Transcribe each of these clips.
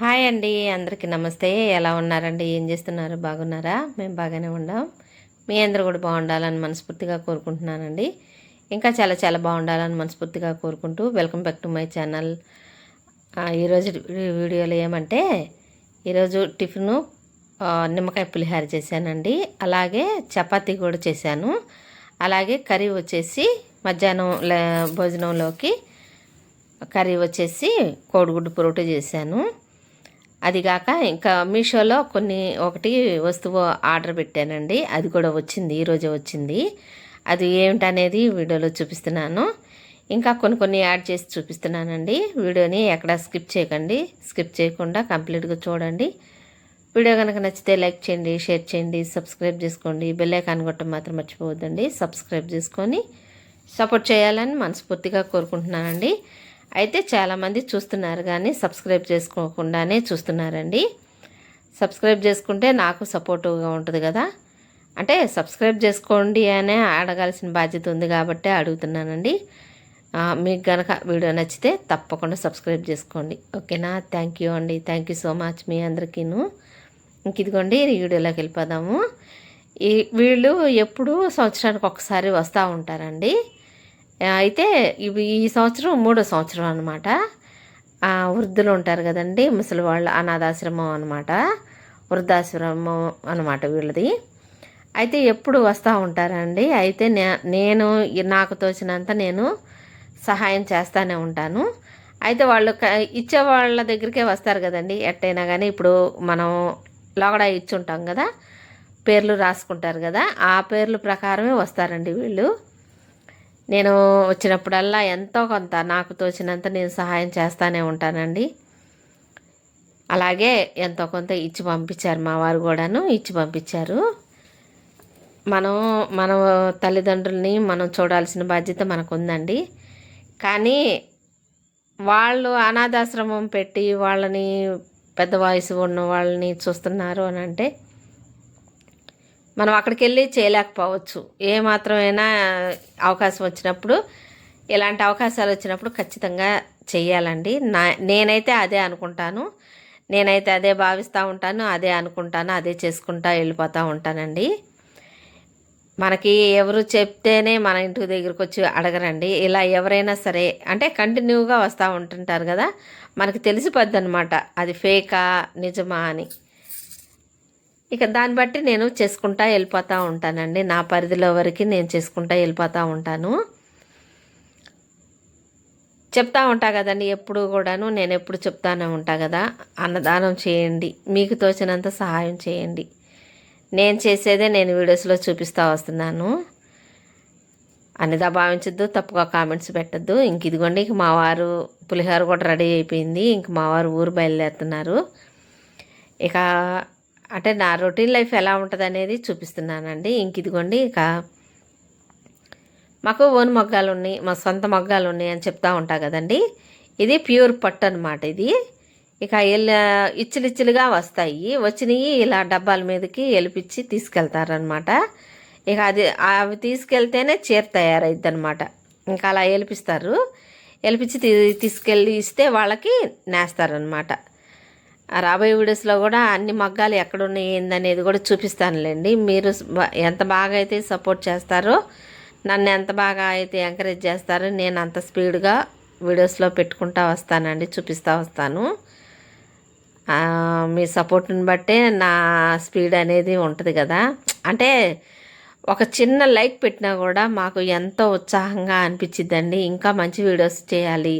Hi అండి అందరికీ నమస్తే. ఎలా ఉన్నారండి? ఏం చేస్తున్నారు? బాగున్నారా? మేము బాగానే ఉన్నాం మీ అందరూ కూడా బాగుండాలని మనస్ఫూర్తిగా కోరుకుంటున్నానండి. ఇంకా చాలా చాలా బాగుండాలని మనస్ఫూర్తిగా కోరుకుంటూ welcome back to my channel. ఈరోజు వీడియోలో ఏమంటే ఈరోజు టిఫిను నిమ్మకాయ పులిహార చేశానండి. అలాగే చపాతీ కూడా చేశాను. అలాగే కర్రీ వచ్చేసి మధ్యాహ్నం లే- భోజనంలోకి కర్రీ వచ్చేసి కోడిగుడ్డు పొరోటా చేశాను. అది కాక ఇంకా మీషోలో కొన్ని ఒకటి వస్తువు ఆర్డర్ పెట్టానండి. అది కూడా వచ్చింది ఈరోజే వచ్చింది. అది ఏమిటనేది వీడియోలో చూపిస్తున్నాను. ఇంకా కొన్ని కొన్ని యాడ్ చేసి చూపిస్తున్నానండి. వీడియోని ఎక్కడ స్కిప్ చేయకండి. స్కిప్ చేయకుండా కంప్లీట్గా చూడండి. వీడియో కనుక నచ్చితే లైక్ చేయండి షేర్ చేయండి సబ్స్క్రైబ్ చేసుకోండి. బెల్ ఐకాన్ కొట్టడం మాత్రం మర్చిపోవద్దండి. సబ్స్క్రైబ్ చేసుకొని సపోర్ట్ చేయాలని మనస్ఫూర్తిగా కోరుకుంటున్నానండి. అయితే చాలామంది చూస్తున్నారు కానీ సబ్స్క్రైబ్ చేసుకోకుండానే చూస్తున్నారండి. సబ్స్క్రైబ్ చేసుకుంటే నాకు సపోర్టివ్గా ఉంటుంది కదా. అంటే సబ్స్క్రైబ్ చేసుకోండి అనే అడగాల్సిన బాధ్యత ఉంది కాబట్టి అడుగుతున్నానండి. మీకు గనక వీడియో నచ్చితే తప్పకుండా సబ్స్క్రైబ్ చేసుకోండి. ఓకేనా? థ్యాంక్ యూ అండి. థ్యాంక్ యూ సో మచ్ మీ అందరికీను. ఇంక ఇదిగోండి వీడియోలోకి వెళ్ళిపోదాము. ఈ వీళ్ళు ఎప్పుడూ సంవత్సరానికి ఒకసారి వస్తూ ఉంటారండి. అయితే ఇవి ఈ సంవత్సరం మూడో సంవత్సరం అనమాట వృద్ధులు ఉంటారు కదండి ముసలి వాళ్ళు అనాథాశ్రమం అనమాట వృద్ధాశ్రమం అనమాట వీళ్ళది. అయితే ఎప్పుడు వస్తూ ఉంటారండి? అయితే నే- నేను నాకు తోచినంత నేను సహాయం చేస్తూనే ఉంటాను. అయితే వాళ్ళు ఇచ్చే వాళ్ళ దగ్గరికే వస్తారు కదండి. ఎట్టయినా కానీ ఇప్పుడు మనం లోగడ ఇచ్చి ఉంటాం కదా పేర్లు రాసుకుంటారు కదా ఆ పేర్లు ప్రకారమే వస్తారండి వీళ్ళు. నేను వచ్చినప్పుడల్లా ఎంతో కొంత నాకు తోచినంత నేను సహాయం చేస్తానే ఉంటానండి. అలాగే ఎంతో కొంత ఇచ్చి పంపించారు మా వారు కూడాను ఇచ్చి పంపించారు. మనం మన తల్లిదండ్రుల్ని మనం చూడాల్సిన బాధ్యత మనకు ఉందండి కానీ వాళ్ళు అనాథాశ్రమం పెట్టి వాళ్ళని పెద్ద వయసు ఉన్న వాళ్ళని చూస్తున్నారు అని అంటే మనం అక్కడికి వెళ్ళి చేయలేకపోవచ్చు. ఏ మాత్రమైనా అవకాశం వచ్చినప్పుడు ఇలాంటి అవకాశాలు వచ్చినప్పుడు ఖచ్చితంగా చేయాలండి నా నేనైతే అదే అనుకుంటాను. నేనైతే అదే భావిస్తూ ఉంటాను అదే అనుకుంటాను అదే చేసుకుంటా వెళ్ళిపోతూ ఉంటానండి. మనకి ఎవరు చెప్తేనే మన ఇంటి దగ్గరికి వచ్చి అడగరండి. ఇలా ఎవరైనా సరే అంటే కంటిన్యూగా వస్తూ ఉంటుంటారు కదా మనకి తెలిసిపోద్ది అనమాట అది ఫేకా నిజమా అని. ఇక దాన్ని బట్టి నేను చేసుకుంటా వెళ్ళిపోతూ ఉంటానండి. నా పరిధిలో వరకు నేను చేసుకుంటా వెళ్ళిపోతూ ఉంటాను. చెప్తా ఉంటా కదండి ఎప్పుడు కూడాను నేను ఎప్పుడు చెప్తానే ఉంటా కదా. అన్నదానం చేయండి మీకు తోచినంత సహాయం చేయండి. నేను చేసేదే నేను వీడియోస్లో చూపిస్తూ వస్తున్నాను. అనిదా భావించద్దు తప్పుగా కామెంట్స్ పెట్టద్దు. ఇంక ఇదిగోండి ఇంక మా వారు పులిహోర కూడా రెడీ అయిపోయింది. ఇంక మా వారు ఊరు బయలుదేరుతున్నారు. ఇక అంటే నా రొటీన్ లైఫ్ ఎలా ఉంటుంది అనేది చూపిస్తున్నానండి. ఇంక ఇదిగోండి ఇక మాకు ఓన్ మగ్గాలు ఉన్నాయి మా సొంత మగ్గాలు ఉన్నాయి అని చెప్తా ఉంటా కదండి. ఇది ప్యూర్ పట్టు అనమాట ఇది. ఇక ఎల్ ఇచ్చిలిచ్చిలుగా వస్తాయి. వచ్చినవి ఇలా డబ్బాల మీదకి ఎలిపించి తీసుకెళ్తారనమాట ఇక అది అవి తీసుకెళ్తేనే చీర తయారైద్ది అనమాట ఇంకా అలా ఎలిపిస్తారు. ఎలిపించి తీ- తీసుకెళ్ళి ఇస్తే వాళ్ళకి నేస్తారనమాట రాబోయే వీడియోస్లో కూడా అన్ని మగ్గాలు ఎక్కడున్నాయి ఏందనేది కూడా చూపిస్తానులేండి. మీరు ఎంత బాగా అయితే సపోర్ట్ చేస్తారో నన్ను ఎంత బాగా అయితే ఎంకరేజ్ చేస్తారో నేను అంత స్పీడ్గా వీడియోస్లో పెట్టుకుంటా వస్తానండి చూపిస్తూ వస్తాను. మీ సపోర్ట్ని బట్టే నా స్పీడ్ అనేది ఉంటుంది కదా. అంటే ఒక చిన్న లైక్ పెట్టినా కూడా మాకు ఎంతో ఉత్సాహంగా అనిపించిద్దండి ఇంకా మంచి వీడియోస్ చేయాలి.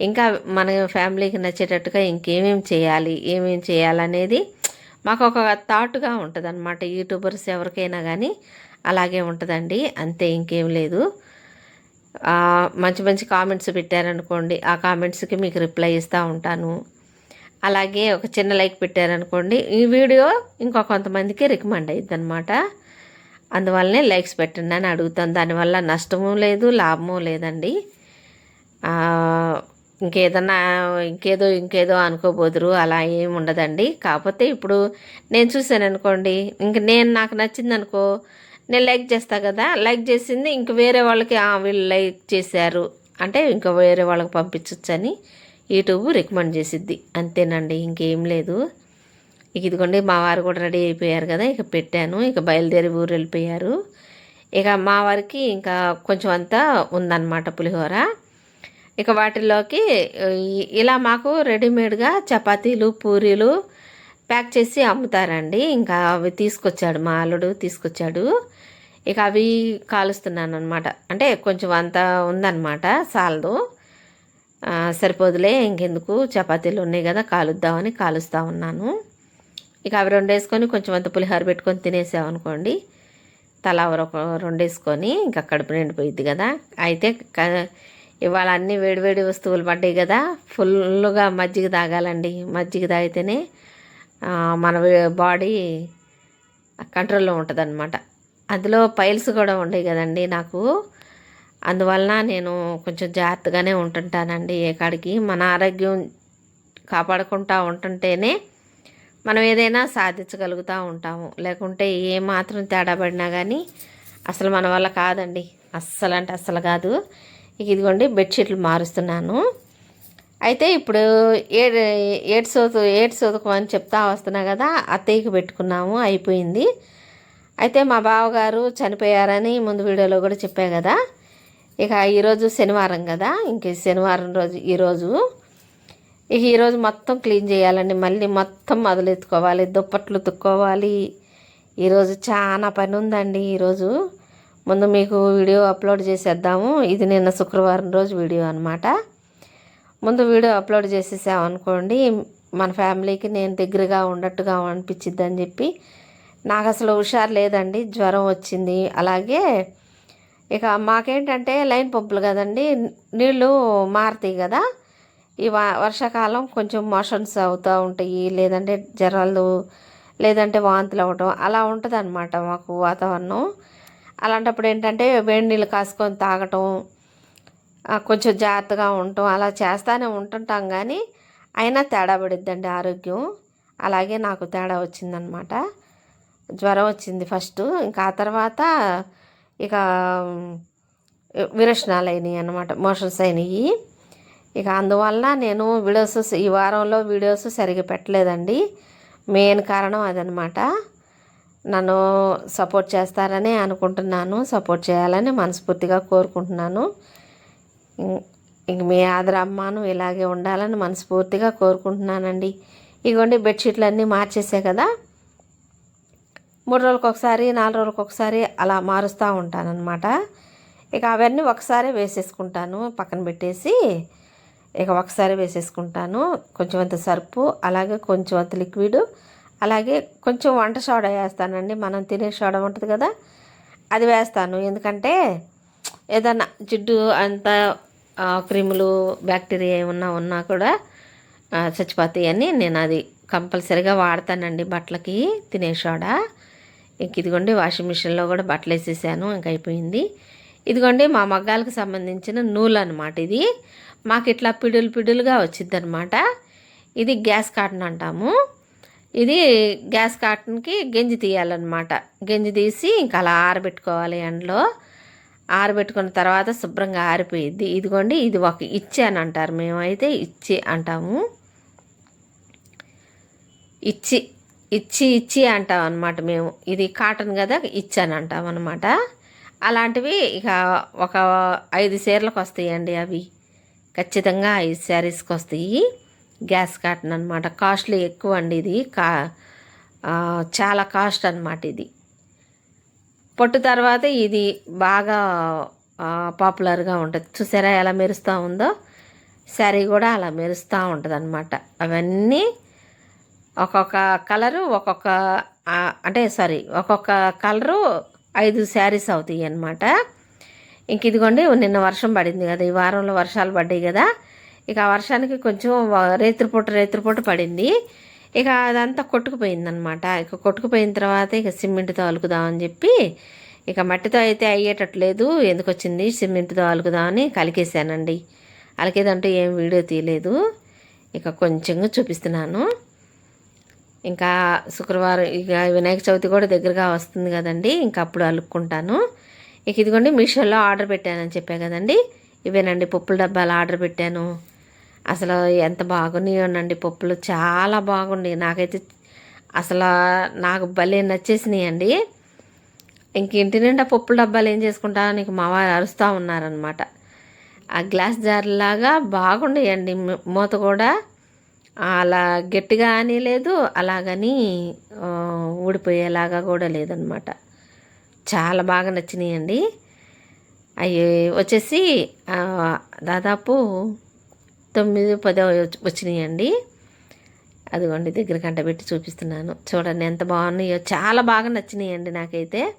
ఇంకా మన ఫ్యామిలీకి నచ్చేటట్టుగా ఇంకేమేమి చేయాలి ఏమేమి చేయాలనేది మాకు ఒక థాట్గా ఉంటుంది అనమాట యూట్యూబర్స్ ఎవరికైనా కానీ అలాగే ఉంటుందండి. అంతే ఇంకేం లేదు. మంచి మంచి కామెంట్స్ పెట్టారనుకోండి ఆ కామెంట్స్కి మీకు రిప్లై ఇస్తూ ఉంటాను. అలాగే ఒక చిన్న లైక్ పెట్టారనుకోండి ఈ వీడియో ఇంకో కొంతమందికి రికమెండ్ అయ్యిద్ది అనమాట అందువల్లనే లైక్స్ పెట్టండి అని అడుగుతాను. దానివల్ల నష్టము లేదు లాభము లేదండి. ఇంకేదన్నా ఇంకేదో ఇంకేదో అనుకోబోదురు అలా ఏమి ఉండదండి. కాకపోతే ఇప్పుడు నేను చూశాను అనుకోండి ఇంక నేను నాకు నచ్చింది అనుకో నేను లైక్ చేస్తా కదా లైక్ చేసింది ఇంక వేరే వాళ్ళకి వీళ్ళు లైక్ చేశారు అంటే ఇంకా వేరే వాళ్ళకి పంపించవచ్చని యూట్యూబ్ రికమెండ్ చేసిద్ది. అంతేనండి ఇంకేం లేదు. ఇక ఇదిగోండి మా వారు కూడా రెడీ అయిపోయారు కదా ఇక పెట్టాను ఇక బయలుదేరి ఊరు వెళ్ళిపోయారు. ఇక మా వారికి ఇంకా కొంచెం అంతా ఉందన్నమాట పులిహోర. ఇక వాటిల్లోకి ఇలా మాకు రెడీమేడ్గా చపాతీలు పూరీలు ప్యాక్ చేసి అమ్ముతారండి. ఇంకా అవి తీసుకొచ్చాడు మా అల్లుడు తీసుకొచ్చాడు. ఇక అవి కాలుస్తున్నాను అనమాట అంటే కొంచెం అంత ఉందన్నమాట సాలదు. సరిపోదులే ఇంకెందుకు? చపాతీలు ఉన్నాయి కదా కాలుద్దామని కాలుస్తూ ఉన్నాను. ఇక అవి రెండు వేసుకొని కొంచెం అంత పులిహోర పెట్టుకొని తినేసామనుకోండి తలా ఒక రెండు వేసుకొని ఇంకా కడుపు నిండిపోయిద్ది కదా. అయితే క- ఇవాళ అన్ని వేడివేడి వస్తువులు పడ్డాయి కదా. ఫుల్గా మజ్జిగ తాగాలండి. మజ్జిగ తాగితేనే మన బాడీ కంట్రోల్లో ఉంటుంది అనమాట అందులో పైల్స్ కూడా ఉండేవి కదండి నాకు. అందువలన నేను కొంచెం జాగ్రత్తగానే ఉంటుంటానండి ఏ కాడికి. మన ఆరోగ్యం కాపాడుకుంటూ ఉంటుంటేనే మనం ఏదైనా సాధించగలుగుతూ ఉంటాము. లేకుంటే ఏ మాత్రం తేడా పడినా కానీ అసలు మన వల్ల కాదండి. అస్సలు అంటే అస్సలు కాదు. ఇదిగోండి బెడ్షీట్లు మారుస్తున్నాను. అయితే ఇప్పుడు ఏడు ఏడు సోదు ఏడు సోతుకం అని చెప్తా వస్తున్నా కదా అత్తయ్యకి పెట్టుకున్నాము అయిపోయింది. అయితే మా బావగారు చనిపోయారని ముందు వీడియోలో కూడా చెప్పా కదా. ఇక ఈరోజు శనివారం కదా ఇంక శనివారం రోజు ఈరోజు ఇక ఈరోజు మొత్తం క్లీన్ చేయాలండి మళ్ళీ మొత్తం మొదలెత్తుకోవాలి దుప్పట్లు తుక్కోవాలి. ఈరోజు చాలా పని ఉందండి ఈరోజు ముందు మీకు వీడియో అప్లోడ్ చేసేద్దాము. ఇది నిన్న శుక్రవారం రోజు వీడియో అనమాట ముందు వీడియో అప్లోడ్ చేసేసామనుకోండి మన ఫ్యామిలీకి నేను దగ్గరగా ఉన్నట్టుగా అనిపించిద్ది అని చెప్పి. నాకు అసలు హుషారు లేదండి జ్వరం వచ్చింది. అలాగే ఇక మాకేంటంటే లైన్ పంపులు కదండి నీళ్ళు మారుతాయి కదా. ఈ వర్షాకాలం కొంచెం మోషన్స్ అవుతూ ఉంటాయి లేదంటే జ్వరాలు లేదంటే వాంతులు అవ్వటం అలా ఉంటుంది అనమాట మాకు వాతావరణం. అలాంటప్పుడు ఏంటంటే వేడి నీళ్ళు కాసుకొని తాగటం కొంచెం జాగ్రత్తగా ఉండటం అలా చేస్తానే ఉంటుంటాం కానీ అయినా తేడా పడిద్దండి ఆరోగ్యం. అలాగే నాకు తేడా వచ్చిందనమాట. జ్వరం వచ్చింది ఫస్ట్. ఇంకా ఆ తర్వాత ఇక విరచనాలు అయినాయి అనమాట మోషన్స్ అయినాయి. ఇక అందువలన నేను వీడియోస్ ఈ వారంలో వీడియోస్ సరిగా పెట్టలేదండి. మెయిన్ కారణం అదనమాట. నన్ను సపోర్ట్ చేస్తారని అనుకుంటున్నాను. సపోర్ట్ చేయాలని మనస్ఫూర్తిగా కోరుకుంటున్నాను. ఇంక మీ అమ్మను ఇలాగే ఉండాలని మనస్ఫూర్తిగా కోరుకుంటున్నానండి. ఇగోండి బెడ్షీట్లు అన్నీ మార్చేసే కదా? మూడు రోజులకు ఒకసారి నాలుగు రోజులకు ఒకసారి అలా మారుస్తూ ఉంటానన్నమాట. ఇక అవన్నీ ఒకసారి వేసేసుకుంటాను పక్కన పెట్టేసి. ఇక ఒకసారి వేసేసుకుంటాను. కొంచెం అంత సర్పు అలాగే కొంచెం అంత లిక్విడ్. అలాగే కొంచెం వంట సోడా వేస్తానండి. మనం తినే సోడా ఉంటుంది కదా అది వేస్తాను. ఎందుకంటే ఏదన్నా జిడ్డు అంత క్రిములు బ్యాక్టీరియా ఏమన్నా ఉన్నా కూడా చచ్చిపోతాయని చచ్చిపోతాయి అని నేను అది కంపల్సరీగా వాడతానండి బట్టలకి తినే సోడా. ఇంక ఇదిగోండి వాషింగ్ మిషన్లో కూడా బట్టలు వేసేసాను ఇంక అయిపోయింది. ఇదిగోండి మా మగ్గాలకు సంబంధించిన నూలు అనమాట ఇది. మాకు ఇట్లా పిడులు పిడులుగా వచ్చింది అనమాట ఇది గ్యాస్ కాటన్ అంటాము. ఇది గ్యాస్ కాటన్కి గెంజి తీయాలన్నమాట. గెంజి తీసి ఇంకా అలా ఆరబెట్టుకోవాలి ఎండలో. ఆరబెట్టుకున్న తర్వాత శుభ్రంగా ఆరిపోయిద్ది. ఇదిగోండి ఇది ఒక ఇచ్చే అని అంటారు. మేమైతే ఇచ్చి అంటాము. ఇచ్చి ఇచ్చి ఇచ్చి అంటాం అనమాట మేము. ఇది కాటన్ కదా ఇచ్చి అని అంటాం అనమాట అలాంటివి ఇక ఒక ఐదు చీరలకు వస్తాయండి అవి. ఖచ్చితంగా ఐదు శారీస్కి వస్తాయి. గ్యాస్ కాటన్ అనమాట కాస్ట్లీ ఎక్కువ అండి ఇది. కా చాలా కాస్ట్ అనమాట ఇది. పొట్టు తర్వాత ఇది బాగా పాపులర్గా ఉంటుంది. చూసారా ఎలా మెరుస్తూ ఉందో? శారీ కూడా అలా మెరుస్తూ ఉంటుంది అనమాట అవన్నీ ఒక్కొక్క కలరు ఒక్కొక్క అంటే సారీ ఒక్కొక్క కలరు ఐదు శారీస్ అవుతాయి అన్నమాట ఇంక ఇదిగోండి నిన్న వర్షం పడింది కదా ఈ వారంలో వర్షాలు పడ్డాయి కదా. ఇక వర్షానికి కొంచెం రేత్రిపూట రేత్రిపూట పడింది. ఇక అదంతా కొట్టుకుపోయిందనమాట ఇక కొట్టుకుపోయిన తర్వాత ఇక సిమెంట్తో అలుకుదామని చెప్పి ఇక మట్టితో అయితే అయ్యేటట్లేదు. ఎందుకు వచ్చింది సిమెంట్తో అలుకుదామని కలికేశానండి. అలికేదంటూ ఏం వీడియో తీయలేదు. ఇక కొంచెంగా చూపిస్తున్నాను. ఇంకా శుక్రవారం ఇక వినాయక చవితి కూడా దగ్గరగా వస్తుంది కదండి. ఇంకా అప్పుడు అలుక్కుంటాను. ఇక ఇదిగోండి మీషోలో ఆర్డర్ పెట్టానని చెప్పా కదండి. ఇవేనండి పప్పుల డబ్బాలు ఆర్డర్ పెట్టాను. అసలు ఎంత బాగున్నాయోనండి పప్పులు చాలా బాగుండి నాకైతే అసలు నాకు భలే నచ్చేసినాయండి. ఇంక ఇంటి నిండా పప్పుల డబ్బాలు ఏం చేసుకుంటా నీకు మా వారు అరుస్తూ ఉన్నారనమాట ఆ గ్లాస్ జార్లాగా బాగుండేయండి మూత కూడా అలా గట్టిగా అని లేదు అలాగని ఊడిపోయేలాగా కూడా లేదనమాట చాలా బాగా నచ్చినాయండి. అవి వచ్చేసి దాదాపు తొమ్మిది పదో వచ్చినాయండి. అదిగోండి దగ్గర కంట పెట్టి చూపిస్తున్నాను. చూడండి ఎంత బాగున్నాయో. చాలా బాగా నచ్చినాయండి నాకైతే.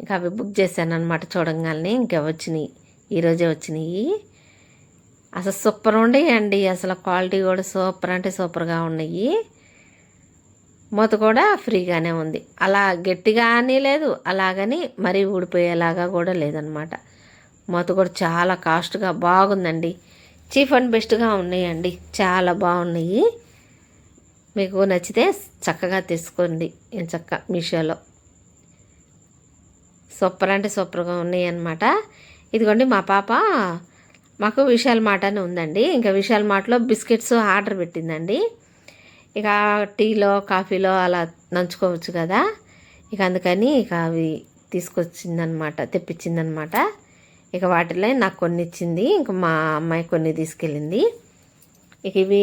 ఇంకా అవి బుక్ చేశాను అనమాట చూడంగానే ఇంకా వచ్చినాయి. ఈరోజే వచ్చినాయి. అసలు సూపర్ ఉండేయండి. అసలు క్వాలిటీ కూడా సూపర్ అంటే సూపర్గా ఉన్నాయి. మూత కూడా ఫ్రీగానే ఉంది. అలా గట్టిగా అని లేదు. అలాగని మరీ ఊడిపోయేలాగా కూడా లేదనమాట మూత కూడా చాలా కాస్ట్గా బాగుందండి. చీఫ్ అండ్ బెస్ట్గా ఉన్నాయండి. చాలా బాగున్నాయి. మీకు నచ్చితే చక్కగా తీసుకోండి. చక్క మీషోలో. సూపర్ అంటే సూపర్గా ఉన్నాయి ఇదిగోండి మా పాప మాకు విశాల్ మాట అని ఉందండి. ఇంకా విశాల్ మాటలో బిస్కెట్స్ ఆర్డర్ పెట్టిందండి. ఇక టీలో కాఫీలో అలా నంచుకోవచ్చు కదా. ఇక అందుకని ఇక అవి తీసుకొచ్చిందనమాట తెప్పించిందనమాట ఇక వాటిలో నాకు కొన్ని ఇచ్చింది ఇంక మా అమ్మాయి కొన్ని తీసుకెళ్ళింది. ఇక ఇవి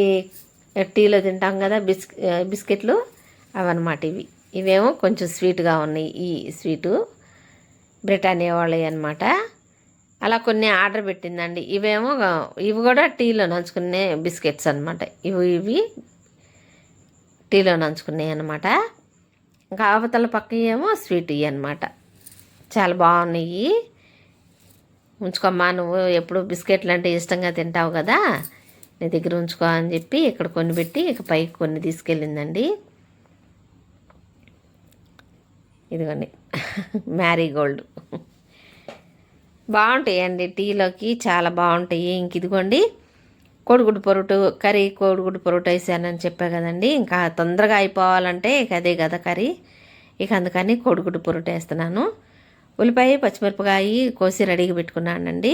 టీలో తింటాం కదా బిస్క్ బిస్కెట్లు అవన్నమాట ఇవి. ఇవేమో కొంచెం స్వీట్గా ఉన్నాయి ఈ స్వీటు. బ్రిటానియా వాళ్ళవి అనమాట అలా కొన్ని ఆర్డర్ పెట్టిందండి. ఇవేమో ఇవి కూడా టీలో నంచుకునే బిస్కెట్స్ అనమాట ఇవి ఇవి టీలో నంచుకున్నాయి అనమాట ఇంకా అవతల పక్క ఏమో స్వీట్ ఇవి అనమాట చాలా బాగున్నాయి. ఉంచుకోమ్మా నువ్వు ఎప్పుడు బిస్కెట్లు అంటే ఇష్టంగా తింటావు కదా నీ దగ్గర ఉంచుకో అని చెప్పి ఇక్కడ కొన్ని పెట్టి ఇక పైకి కొన్ని తీసుకెళ్ళిందండి. ఇదిగోండి మ్యారీగోల్డ్. బాగుంటాయండి టీలోకి చాలా బాగుంటాయి. ఇంక ఇదిగోండి కోడిగుడ్డు పొరుటు కర్రీ కోడిగుడ్డు పొరుటు వేసానని చెప్పా కదండి. ఇంకా తొందరగా అయిపోవాలంటే ఇక అదే కదా కర్రీ. ఇక అందుకని కోడిగుడ్డు పొరుటు వేస్తున్నాను. ఉల్లిపాయ పచ్చిమిరపకాయ కోసి రెడీగా పెట్టుకున్నానండి.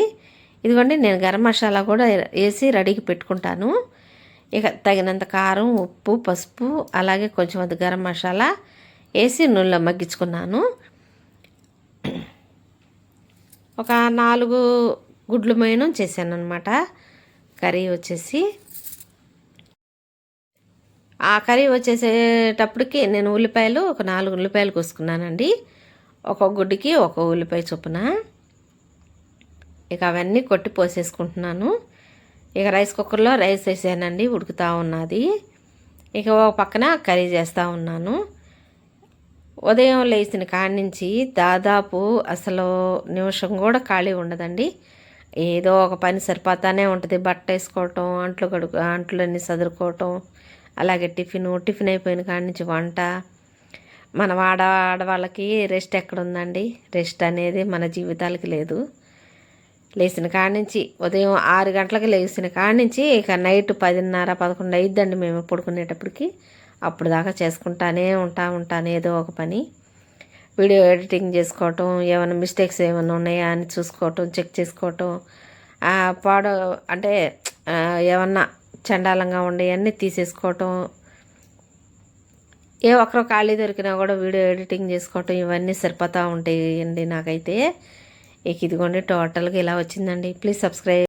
ఇదిగోండి నేను గరం మసాలా కూడా వేసి రెడీగా పెట్టుకుంటాను. ఇక తగినంత కారం ఉప్పు పసుపు అలాగే కొంచెం అది గరం మసాలా వేసి నూనెలో మగ్గించుకున్నాను. ఒక నాలుగు గుడ్లు మైనం చేశాను అనమాట కర్రీ వచ్చేసి. ఆ కర్రీ వచ్చేసేటప్పటికి నేను ఉల్లిపాయలు ఒక నాలుగు ఉల్లిపాయలు కోసుకున్నానండి. ఒక గుడ్డుకి ఒక ఉల్లిపాయ చొప్పున. ఇక అవన్నీ కొట్టి పోసేసుకుంటున్నాను. ఇక రైస్ కుక్కర్లో రైస్ వేసానండి ఉడుకుతూ ఉన్నది. ఇక ఒక పక్కన కర్రీ చేస్తూ ఉన్నాను. ఉదయం లేచిన కాడి నుంచి దాదాపు అసలు నిమిషం కూడా ఖాళీ ఉండదండి. ఏదో ఒక పని సరిపోతానే ఉంటుంది. బట్ట వేసుకోవటం అంట్లు కడుగు అంట్లన్నీ సదురుకోవటం అలాగే టిఫిన్ టిఫిన్ అయిపోయిన కాడి నుంచి వంట మన ఆడ ఆడవాళ్ళకి రెస్ట్ ఎక్కడుందండి? రెస్ట్ అనేది మన జీవితాలకి లేదు. లేచిన కాడి నుంచి ఉదయం ఆరు గంటలకు లేచిన కాడి నుంచి ఇక నైట్ పదిన్నర పదకొండు అయిద్దండి మేము పడుకునేటప్పటికి. అప్పుడు దాకా చేసుకుంటానే ఉంటా ఉంటాను ఏదో ఒక పని. వీడియో ఎడిటింగ్ చేసుకోవటం ఏమైనా మిస్టేక్స్ ఏమైనా ఉన్నాయా అని చూసుకోవటం చెక్ చేసుకోవటం పాడ అంటే ఏమన్నా చండాలంగా ఉండేవన్నీ తీసేసుకోవటం ఏ ఒక్కరో ఖాళీ దొరికినా కూడా వీడియో ఎడిటింగ్ చేసుకోవటం ఇవన్నీ సరిపోతూ ఉంటాయి అండి నాకైతే. ఇక ఇదిగోండి టోటల్గా ఇలా వచ్చిందండి. Please subscribe